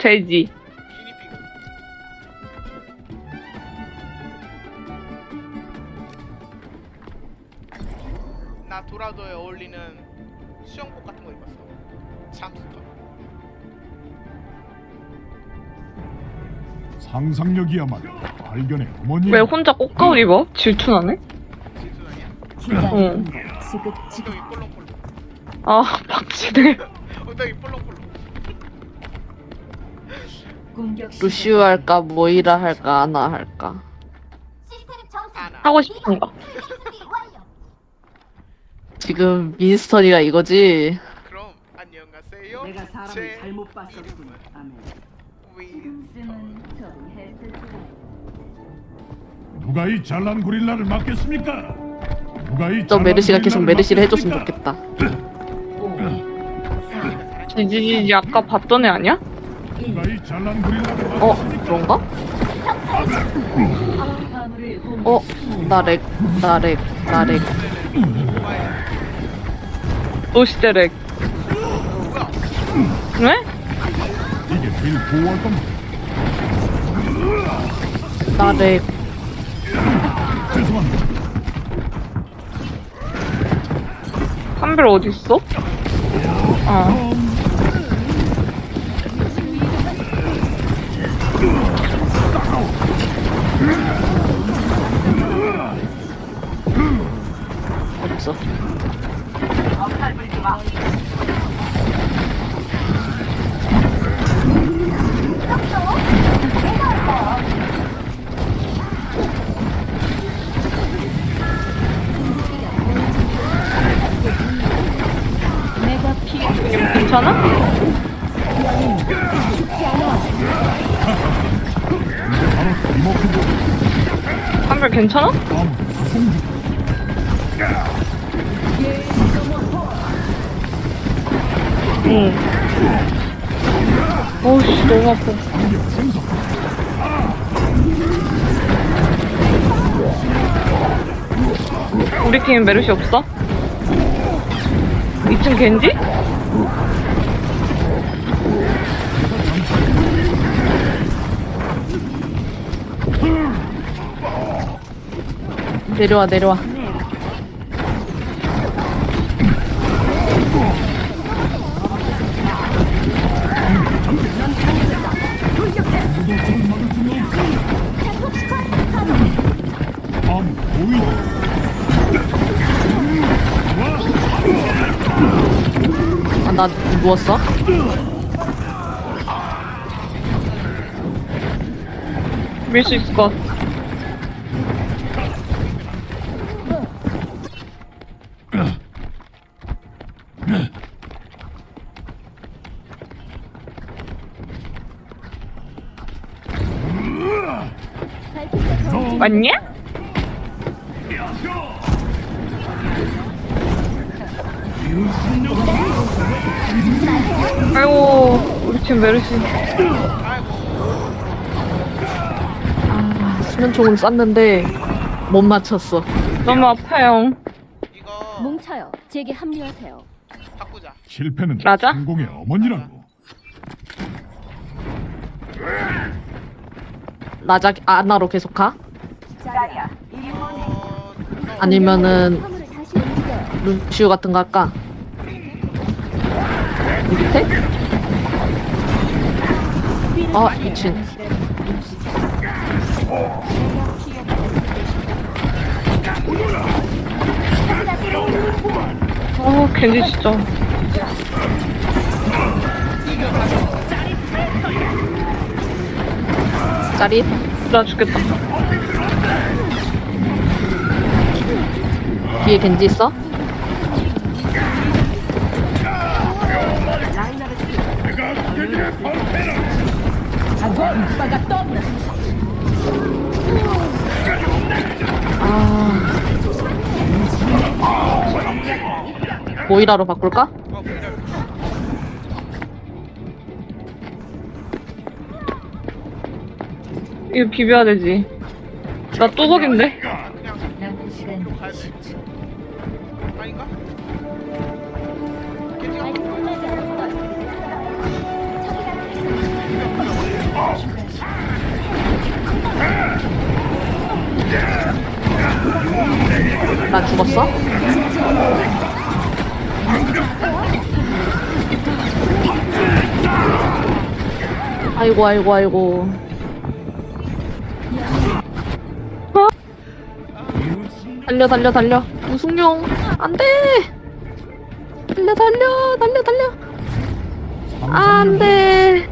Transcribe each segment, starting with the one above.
돼지. 나 도라도에 어울리는 수영복 같은 거 입었어. 잠수터. 상상력이야말로 발견의 어머니. 왜 혼자 꽃가을 입어? 질투나네? 질투 아니야? 응. 엉덩이 폴롱폴롱. 아, 박치네. 엉덩이 폴롱폴롱. 루시우 할까 모이라 할까 아나 할까 아나. 하고 싶은 거. 지금 미스터리가 이거지 그럼 안녕하세요. 내가 사람을 제 잘못 봤었군. 아멘. 윈터. 누가 이 잘난 고릴라를 막겠습니까? 누가 이저 잘난 메르시가 계속 고릴라를 메르시를 해줬으면 막겠습니까? 좋겠다 지 지지 아까 봤던 애 아니야? 어 막겠습니까? 그런가? 어? 나렉 나렉 나렉 보호할 겁니다. 나렉. 한별 어딨어? 아. 없어 괜찮아? 이모크고 한별 괜찮아? 응. 어우씨, 너무 아파. 우리 팀엔 메르시 없어? 2층 겐지? 내려와 내려와 나 누웠어? 밀 수 있을 것 같아. 맞냐? 아이고 우리 팀 메르시 아 수면총을 쐈는데 못 맞췄어 너무 아파요 이거 뭉쳐요. 제게 합류하세요. 바꾸자. 실패는 맞아? 성공의 어머니라고. 나자 아나로 계속 가? 어, 아니면은 화물을 다시 옮겨요. 루시우 같은 거 할까? 밑에? 아 미친 어 겐지 진짜 짜릿 나 죽겠다 뒤에 겐지 있어? 아 모이라로 바꿀까? 어, 기다려. 이거 비벼야 되지 나 뚜벅인데 나 죽었어? 아이고 아이고 아이고. 달려 달려 달려. 우승용 안돼! 달려 달려 달려 달려. 안돼.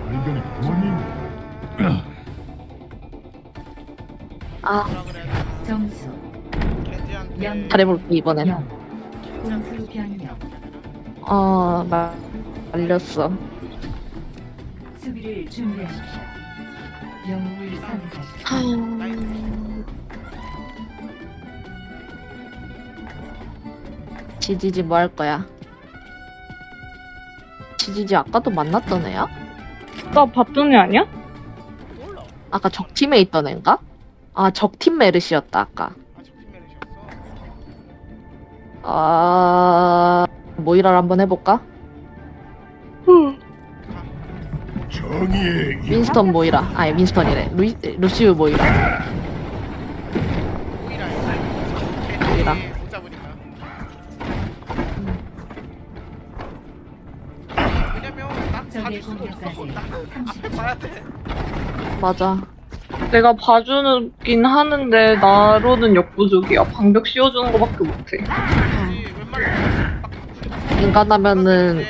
아. 점수. 잘해볼게 이번엔. 0 공수 변경 어 말- 말렸어. 수비를 준비하십시오. 영웅을 선택하십시오. 지지지 뭐 할 거야? 지지지 아까도 만났던 애야? 나 봤더니 아니야? 몰라 아까 적팀에 있던 애인가? 아 적팀 메르시였다 아까 아 모이라를 한번 해볼까? 정의의 이 윈스턴 모이라. 아니 윈스턴이래. 루이, 루시우 모이라. 오이라요 오이라. 겐지 못 잡으니까 왜냐면 난 적의 봐줄 수가 없어 공격까지. 나 앞에 30초 봐야 돼. 맞아 내가 봐주긴 하는데 나로는 역부족이야. 방벽 씌워주는 거밖에 못해. 인간하면은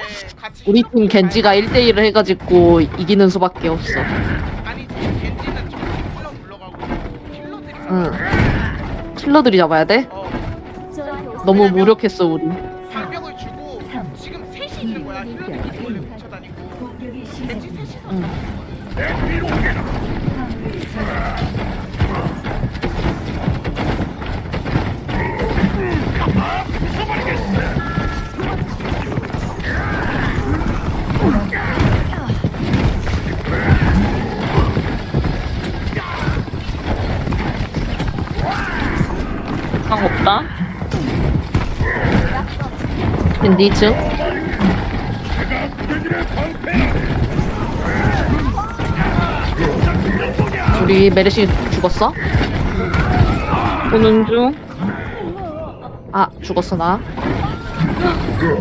우리 팀 겐지가 1대1을 해가지고 이기는 수밖에 없어 아니지 겐지는 물러가고 킬러들이 응 킬러들이 잡아야 돼? 어 너무 무력했어 우리 겐지 2층 우리 메르시 죽었어? 보는 중. 아 죽었어 나.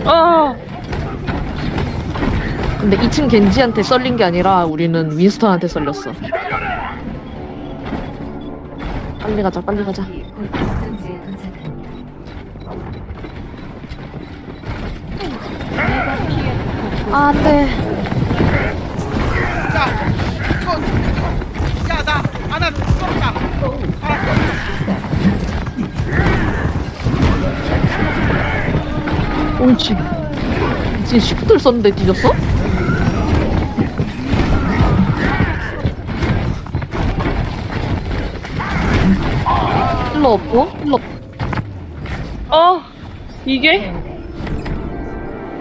아, 근데 2층 겐지한테 썰린 게 아니라 우리는 윈스턴한테 썰렸어. 빨리 가자 빨리 가자 아 안돼 야 이거 야나 아 나 죽었다 알았어 옳지 지금 시프트를 썼는데 뒤졌어? 힐러 없고 힐러 아, 이게? 네,